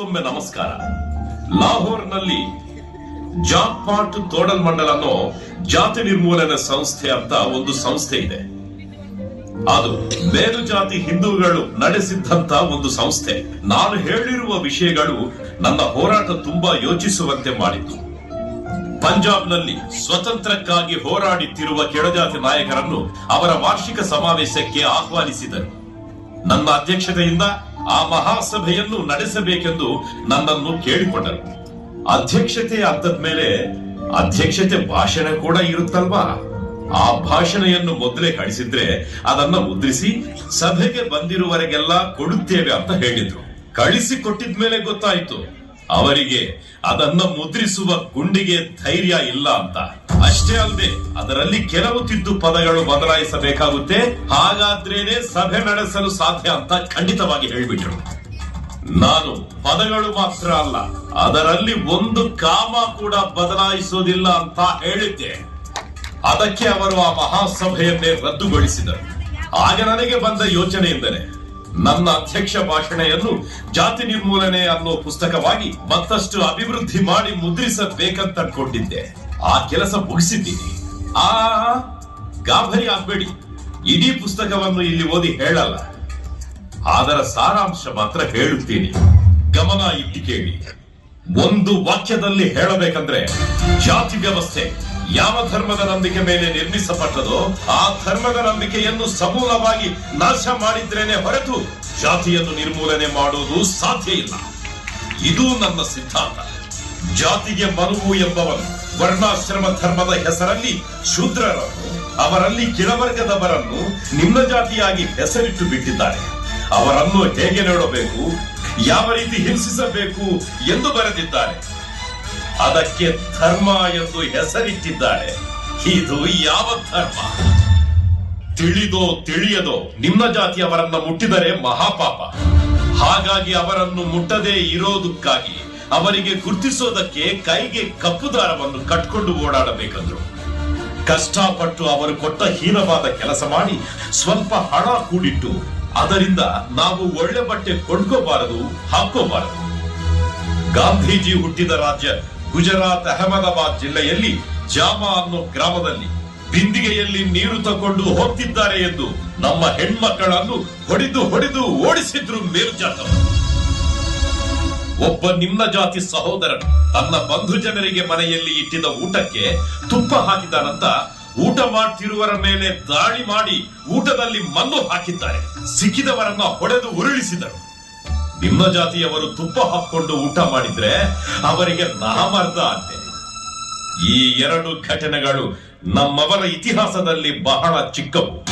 ಮತ್ತೊಮ್ಮೆ ನಮಸ್ಕಾರ. ಲಾಹೋರ್ನಲ್ಲಿ ಜಾಟ್ಪಾಟ್ ತೋಡಲ್ ಮಂಡಲ್ ಅನ್ನೋ ಜಾತಿ ನಿರ್ಮೂಲನೆ ಸಂಸ್ಥೆ ಅಂತ ಒಂದು ಸಂಸ್ಥೆ ಇದೆ. ಅದು ಮೇಲು ಜಾತಿ ಹಿಂದೂಗಳು ನಡೆಸಿದ್ದಂತ ಒಂದು ಸಂಸ್ಥೆ. ನಾನು ಹೇಳಿರುವ ವಿಷಯಗಳು ನನ್ನ ಹೋರಾಟ ತುಂಬಾ ಯೋಚಿಸುವಂತೆ ಮಾಡಿತು ಪಂಜಾಬ್ನಲ್ಲಿ ಸ್ವತಂತ್ರಕ್ಕಾಗಿ ಹೋರಾಡುತ್ತಿರುವ ಕೆಳಜಾತಿ ನಾಯಕರನ್ನು ಅವರ ವಾರ್ಷಿಕ ಸಮಾವೇಶಕ್ಕೆ ಆಹ್ವಾನಿಸಿದರು. ನನ್ನ ಅಧ್ಯಕ್ಷತೆಯಿಂದ ಆ ಮಹಾಸಭೆಯನ್ನು ನಡೆಸಬೇಕೆಂದು ನನ್ನನ್ನು ಕೇಳಿಕೊಂಡರು. ಅಧ್ಯಕ್ಷತೆ ಮೇಲೆ ಅಧ್ಯಕ್ಷತೆ ಭಾಷಣ ಕೂಡ ಇರುತ್ತಲ್ವಾ? ಆ ಭಾಷಣೆಯನ್ನು ಮೊದಲೇ ಕಳಿಸಿದ್ರೆ ಅದನ್ನ ಮುದ್ರಿಸಿ ಸಭೆಗೆ ಬಂದಿರುವವರೆಗೆಲ್ಲ ಕೊಡುತ್ತೇವೆ ಅಂತ ಹೇಳಿದ್ರು. ಕಳಿಸಿ ಕೊಟ್ಟಿದ್ಮೇಲೆ ಗೊತ್ತಾಯ್ತು. ಅವರಿಗೆ ಅದನ್ನು ಮುದ್ರಿಸುವ ಗುಂಡಿಗೆ ಧೈರ್ಯ ಇಲ್ಲ ಅಂತ. ಅಷ್ಟೇ ಅಲ್ಲದೆ ಅದರಲ್ಲಿ ಕೆಲವು ತಿದ್ದು ಪದಗಳು ಬದಲಾಯಿಸಬೇಕಾಗುತ್ತೆ. ಹಾಗಾದ್ರೇನೆ ಸಭೆ ನಡೆಸಲು ಸಾಧ್ಯ ಅಂತ ಖಂಡಿತವಾಗಿ ಹೇಳಿಬಿಟ್ರು. ನಾನು ಪದಗಳು ಮಾತ್ರ ಅಲ್ಲ, ಅದರಲ್ಲಿ ಒಂದು ಕಾಮ ಕೂಡ ಬದಲಾಯಿಸೋದಿಲ್ಲ ಅಂತ ಹೇಳಿದ್ದೆ. ಅದಕ್ಕೆ ಅವರು ಆ ಮಹಾಸಭೆಯನ್ನೇ ರದ್ದುಗೊಳಿಸಿದರು. ಆಗ ನನಗೆ ಬಂದ ಯೋಚನೆ ಎಂದರೆ ನನ್ನ ಅಧ್ಯಕ್ಷ ಭಾಷಣೆಯನ್ನು ಜಾತಿ ನಿರ್ಮೂಲನೆ ಅನ್ನೋ ಪುಸ್ತಕವಾಗಿ ಮತ್ತಷ್ಟು ಅಭಿವೃದ್ಧಿ ಮಾಡಿ ಮುದ್ರಿಸಬೇಕಂತ ಅನ್ಕೊಂಡಿದ್ದೆ ಆ ಕೆಲಸ ಮುಗಿಸಿದ್ದೀನಿ. ಆ ಗಾಭರಿ ಆಗ್ಬೇಡಿ. ಇಡೀ ಪುಸ್ತಕವನ್ನು ಇಲ್ಲಿ ಓದಿ ಹೇಳಲ್ಲ. ಅದರ ಸಾರಾಂಶ ಮಾತ್ರ ಹೇಳುತ್ತೀನಿ. ಗಮನ ಇಟ್ಟು ಕೇಳಿ. ಒಂದು ವಾಕ್ಯದಲ್ಲಿ ಹೇಳಬೇಕಂದ್ರೆ ಜಾತಿ ವ್ಯವಸ್ಥೆ. ಯಾವ ಧರ್ಮದ ನಂಬಿಕೆ ಮೇಲೆ ನಿರ್ಮಿಸಲ್ಪಟ್ಟದೋ ಆ ಧರ್ಮದ ನಂಬಿಕೆಯನ್ನು ಸಮೂಲವಾಗಿ ನಾಶ ಮಾಡಿದ್ರೇನೆ ಹೊರತು ಜಾತಿಯನ್ನು ನಿರ್ಮೂಲನೆ ಮಾಡುವುದು ಸಾಧ್ಯ ಇಲ್ಲ. ಇದು ನನ್ನ ಸಿದ್ಧಾಂತ. ಜಾತಿಗೆ ಮನುವು ಎಂಬವನು ವರ್ಣಾಶ್ರಮ ಧರ್ಮದ ಹೆಸರಲ್ಲಿ ಶೂದ್ರರನ್ನು, ಅವರಲ್ಲಿ ಕೆಳವರ್ಗದವರನ್ನು ನಿಮ್ನ ಜಾತಿಯಾಗಿ ಹೆಸರಿಟ್ಟು ಬಿಟ್ಟಿದ್ದಾರೆ ಅವರನ್ನು ಹೇಗೆ ನೋಡಬೇಕು, ಯಾವ ರೀತಿ ಹಿಂಸಿಸಬೇಕು ಎಂದು ಬರೆದಿದ್ದಾರೆ. ಅದಕ್ಕೆ ಧರ್ಮ ಎಂದು ಹೆಸರಿಟ್ಟಿದ್ದಾಳೆ. ಇದು ಯಾವ ಧರ್ಮ? ತಿಳಿದೋ ತಿಳಿಯದೋ ನಿಮ್ಮ ಜಾತಿಯವರನ್ನ ಮುಟ್ಟಿದರೆ ಮಹಾಪಾಪ. ಹಾಗಾಗಿ ಅವರನ್ನು ಮುಟ್ಟದೇ ಇರೋದಕ್ಕಾಗಿ ಅವರಿಗೆ ಗುರ್ತಿಸೋದಕ್ಕೆ ಕೈಗೆ ಕಪ್ಪು ದಾರವನ್ನು ಕಟ್ಕೊಂಡು ಓಡಾಡಬೇಕಂದ್ರು. ಕಷ್ಟಪಟ್ಟು ಅವರು ಕೊಟ್ಟ ಹೀನವಾದ ಕೆಲಸ ಮಾಡಿ ಸ್ವಲ್ಪ ಹಣ ಕೂಡಿಟ್ಟು ಅದರಿಂದ ನಾವು ಒಳ್ಳೆ ಬಟ್ಟೆ ಕೊಂಡ್ಕೋಬಾರದು ಹಾಕೋಬಾರದು ಗಾಂಧೀಜಿ ಹುಟ್ಟಿದ ರಾಜ್ಯ ಗುಜರಾತ್ ಅಹಮದಾಬಾದ್ ಜಿಲ್ಲೆಯಲ್ಲಿ ಜಾಮಾ ಅನ್ನೋ ಗ್ರಾಮದಲ್ಲಿ ಬಿಂದಿಗೆಯಲ್ಲಿ ನೀರು ತಗೊಂಡು ಹೋಗ್ತಿದ್ದಾರೆ ಎಂದು ನಮ್ಮ ಹೆಣ್ಮಕ್ಕಳನ್ನು ಹೊಡೆದು ಹೊಡೆದು ಓಡಿಸಿದ್ರು ಮೇಲ್ಜಾತವರು ಒಬ್ಬ ನಿಮ್ಮ ಜಾತಿ ಸಹೋದರನು ತನ್ನ ಬಂಧು ಜನರಿಗೆ ಮನೆಯಲ್ಲಿ ಇಟ್ಟಿದ ಊಟಕ್ಕೆ ತುಪ್ಪ ಹಾಕಿದಾನಂತ ಊಟ ಮಾಡ್ತಿರುವರ ಮೇಲೆ ದಾಳಿ ಮಾಡಿ ಊಟದಲ್ಲಿ ಮಣ್ಣು ಹಾಕಿದ್ದಾರೆ. ಸಿಕ್ಕಿದವರನ್ನ ಹೊಡೆದು ಉರುಳಿಸಿದರು. ನಿಮ್ಮ ಜಾತಿಯವರು ತುಪ್ಪ ಹಾಕೊಂಡು ಊಟ ಮಾಡಿದ್ರೆ ಅವರಿಗೆ ನಾಮರ್ಧ ಅಂತೆ. ಈ ಎರಡು ಘಟನೆಗಳು ನಮ್ಮವರ ಇತಿಹಾಸದಲ್ಲಿ ಬಹಳ ಚಿಕ್ಕವು.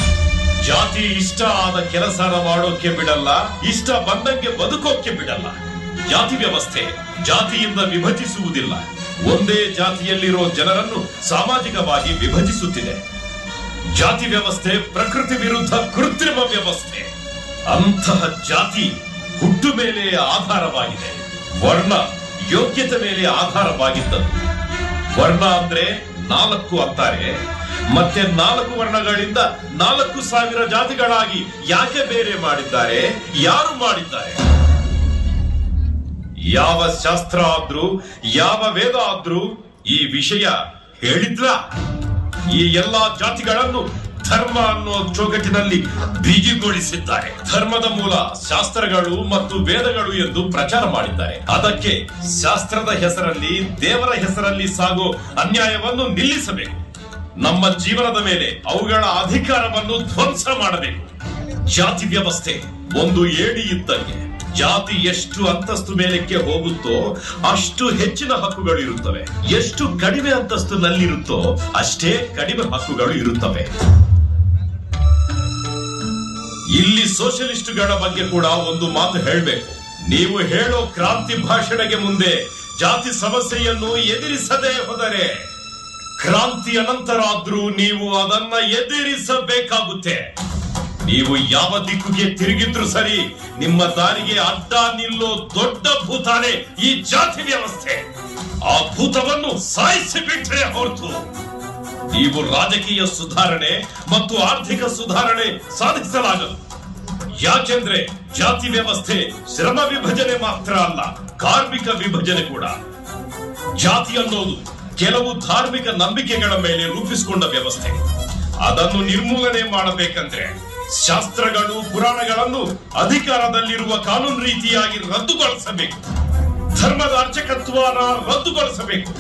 ಜಾತಿ ಇಷ್ಟ ಆದ ಕೆಲಸ ಮಾಡೋಕೆ ಬಿಡಲ್ಲ, ಇಷ್ಟ ಬಂದಂಗೆ ಬದುಕೋಕೆ ಬಿಡಲ್ಲ. ಜಾತಿ ವ್ಯವಸ್ಥೆ, ಜಾತಿಯಿಂದ ವಿಭಜಿಸುವುದಿಲ್ಲ. ಒಂದೇ ಜಾತಿಯಲ್ಲಿರೋ ಜನರನ್ನು ಸಾಮಾಜಿಕವಾಗಿ ವಿಭಜಿಸುತ್ತಿದೆ. ಜಾತಿ ವ್ಯವಸ್ಥೆ ಪ್ರಕೃತಿ ವಿರುದ್ಧ ಕೃತ್ರಿಮ ವ್ಯವಸ್ಥೆ. ಅಂತಹ ಜಾತಿ ಹುಟ್ಟು ಮೇಲೆ ಆಧಾರವಾಗಿದೆ. ವರ್ಣ ಯೋಗ್ಯತೆ ಮೇಲೆ ಆಧಾರವಾಗಿದ್ದದ್ದು. ವರ್ಣ ಅಂದ್ರೆ ನಾಲ್ಕು ಅಂತಾರೆ. ಮತ್ತೆ ನಾಲ್ಕು ವರ್ಣಗಳಿಂದ ನಾಲ್ಕು ಸಾವಿರ ಜಾತಿಗಳಾಗಿ ಯಾಕೆ ಬೇರೆ ಮಾಡಿದ್ದಾರೆ? ಯಾರು ಮಾಡಿದ್ದಾರೆ? ಯಾವ ಶಾಸ್ತ್ರ ಆದ್ರೂ, ಯಾವ ವೇದ ಆದ್ರೂ ಈ ವಿಷಯ ಹೇಳಿದ್ರ ಈ ಎಲ್ಲಾ ಜಾತಿಗಳನ್ನು ಧರ್ಮ ಅನ್ನೋ ಚೌಕಟ್ಟಿನಲ್ಲಿ ಬಿಗಿಗೊಳಿಸಿದ್ದಾರೆ. ಧರ್ಮದ ಮೂಲ ಶಾಸ್ತ್ರಗಳು ಮತ್ತು ವೇದಗಳು ಎಂದು ಪ್ರಚಾರ ಮಾಡಿದ್ದಾರೆ. ಅದಕ್ಕೆ ಶಾಸ್ತ್ರದ ಹೆಸರಲ್ಲಿ, ದೇವರ ಹೆಸರಲ್ಲಿ ಸಾಗೋ ಅನ್ಯಾಯವನ್ನು ನಿಲ್ಲಿಸಬೇಕು. ನಮ್ಮ ಜೀವನದ ಮೇಲೆ ಅವುಗಳ ಅಧಿಕಾರವನ್ನು ಧ್ವಂಸ ಮಾಡಬೇಕು. ಜಾತಿ ವ್ಯವಸ್ಥೆ ಒಂದು ಏಡಿ ಇದ್ದಂಗೆ. ಜಾತಿ ಎಷ್ಟು ಅಂತಸ್ತು ಮೇಲಕ್ಕೆ ಹೋಗುತ್ತೋ ಅಷ್ಟು ಹೆಚ್ಚಿನ ಹಕ್ಕುಗಳು ಇರುತ್ತವೆ. ಎಷ್ಟು ಕಡಿಮೆ ಅಂತಸ್ತಿನಲ್ಲಿರುತ್ತೋ ಅಷ್ಟೇ ಕಡಿಮೆ ಹಕ್ಕುಗಳು ಇರುತ್ತವೆ. ಇಲ್ಲಿ ಸೋಷಲಿಸ್ಟ್ಗಳ ಬಗ್ಗೆ ಕೂಡ ಒಂದು ಮಾತು ಹೇಳಬೇಕು. ನೀವು ಹೇಳೋ ಕ್ರಾಂತಿ ಭಾಷಣಕ್ಕೆ ಮುಂದೆ ಜಾತಿ ಸಮಸ್ಯೆಯನ್ನು ಎದುರಿಸದೆ ಹೋದರೆ ಕ್ರಾಂತಿ ನಂತರ ಆದ್ರೂ ನೀವು ಅದನ್ನ ಎದುರಿಸಬೇಕಾಗುತ್ತೆ. ನೀವು ಯಾವ ದಿಕ್ಕುಗೆ ತಿರುಗಿದ್ರು ಸರಿ ನಿಮ್ಮ ದಾರಿಗೆ ಅಡ್ಡ ನಿಲ್ಲೋ ದೊಡ್ಡ ಭೂತಾನೆ ಈ ಜಾತಿ ವ್ಯವಸ್ಥೆ. ಆ ಭೂತವನ್ನು ಸಾಯಿಸಿ ಬಿಟ್ಟರೆ ಹೊರತು ನೀವು ರಾಜಕೀಯ ಸುಧಾರಣೆ ಮತ್ತು ಆರ್ಥಿಕ ಸುಧಾರಣೆ ಸಾಧಿಸಲಾಗದು. ಯಾಕೆಂದ್ರೆ ಜಾತಿ ವ್ಯವಸ್ಥೆ ಶ್ರಮ ವಿಭಜನೆ ಮಾತ್ರ ಅಲ್ಲ, ಕಾರ್ಮಿಕ ವಿಭಜನೆ ಕೂಡ. ಜಾತಿ ಅನ್ನೋದು ಕೆಲವು ಧಾರ್ಮಿಕ ನಂಬಿಕೆಗಳ ಮೇಲೆ ರೂಪಿಸಿಕೊಂಡ ವ್ಯವಸ್ಥೆ. ಅದನ್ನು ನಿರ್ಮೂಲನೆ ಮಾಡಬೇಕಂದ್ರೆ ಶಾಸ್ತ್ರಗಳು, ಪುರಾಣಗಳನ್ನು ಅಧಿಕಾರದಲ್ಲಿರುವ ಕಾನೂನು ರೀತಿಯಾಗಿ ರದ್ದುಗೊಳಿಸಬೇಕು. ಧರ್ಮದ ಅರ್ಚಕತ್ವನ ರದ್ದುಗೊಳಿಸಬೇಕು.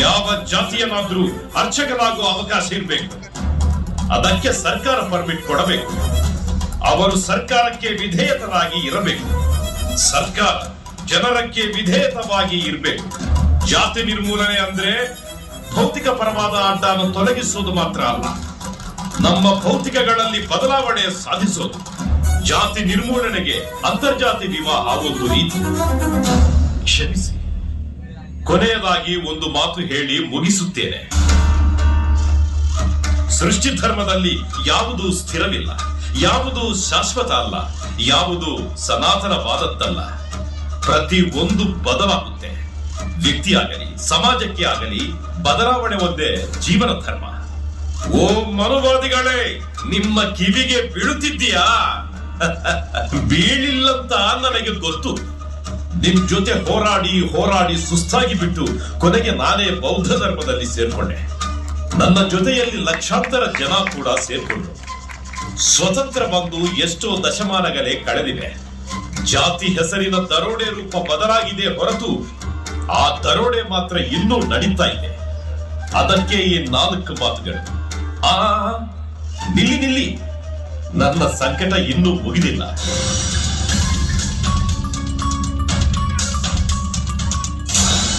ಯಾವ ಜಾತಿಯನ್ನಾದ್ರೂ ಅರ್ಚಕನಾಗುವ ಅವಕಾಶ ಇರಬೇಕು. ಅದಕ್ಕೆ ಸರ್ಕಾರ ಪರ್ಮಿಟ್ ಕೊಡಬೇಕು. ಅವರು ಸರ್ಕಾರಕ್ಕೆ ವಿಧೇಯತರಾಗಿ ಇರಬೇಕು. ಸರ್ಕಾರ ಜನರಕ್ಕೆ ವಿಧೇಯತವಾಗಿ ಇರಬೇಕು. ಜಾತಿ ನಿರ್ಮೂಲನೆ ಅಂದ್ರೆ ಭೌತಿಕ ಪರವಾದ ಅಡ್ಡನ್ನು ತೊಲಗಿಸುವುದು ಮಾತ್ರ ಅಲ್ಲ. ನಮ್ಮ ಭೌತಿಕಗಳಲ್ಲಿ ಬದಲಾವಣೆ ಸಾಧಿಸೋದು. ಜಾತಿ ನಿರ್ಮೂಲನೆಗೆ ಅಂತರ್ಜಾತಿ ವಿವಾಹ ಒಂದು ರೀತಿ. ಕ್ಷಮಿಸಿ. ಕೊನೆಯದಾಗಿ ಒಂದು ಮಾತು ಹೇಳಿ ಮುಗಿಸುತ್ತೇನೆ. ಸೃಷ್ಟಿ ಧರ್ಮದಲ್ಲಿ ಯಾವುದು ಸ್ಥಿರವಿಲ್ಲ, ಯಾವುದು ಶಾಶ್ವತ ಅಲ್ಲ, ಯಾವುದು ಸನಾತನವಾದದ್ದಲ್ಲ. ಪ್ರತಿ ಒಂದು ಬದಲಾಗುತ್ತೆ. ವ್ಯಕ್ತಿಯಾಗಲಿ, ಸಮಾಜಕ್ಕೆ ಆಗಲಿ, ಬದಲಾವಣೆ ಒಂದೇ ಜೀವನ ಧರ್ಮ. ಓ ಮನುವಾದಿಗಳೇ, ನಿಮ್ಮ ಕಿವಿಗೆ ಬೀಳುತ್ತಿದ್ದೀಯಾ? ಬೀಳಿಲ್ಲಂತ ನನಗೆ ಗೊತ್ತು. ನಿಮ್ ಜೊತೆ ಹೋರಾಡಿ ಹೋರಾಡಿ ಸುಸ್ತಾಗಿ ಬಿಟ್ಟು ಕೊನೆಗೆ ನಾನೇ ಬೌದ್ಧ ಧರ್ಮದಲ್ಲಿ ಸೇರ್ಕೊಂಡೆ. ನನ್ನ ಜೊತೆಯಲ್ಲಿ ಲಕ್ಷಾಂತರ ಜನ ಕೂಡ ಸೇರ್ಕೊಂಡ್ರು. ಸ್ವತಂತ್ರ ಬಂದು ಎಷ್ಟೋ ದಶಮಾನಗಳೇ ಕಳೆದಿವೆ. ಜಾತಿ ಹೆಸರಿನ ದರೋಡೆ ರೂಪ ಬದಲಾಗಿದೆ ಹೊರತು ಆ ದರೋಡೆ ಮಾತ್ರ ಇನ್ನೂ ನಡೀತಾ ಇದೆ. ಅದಕ್ಕೆ ಈ ನಾಲ್ಕು ಮಾತುಗಳು. ಆ ನಿಲ್ಲಿ ನಿಲ್ಲಿ. ನನ್ನ ಸಂಕಟ ಇನ್ನೂ ಮುಗಿದಿಲ್ಲ.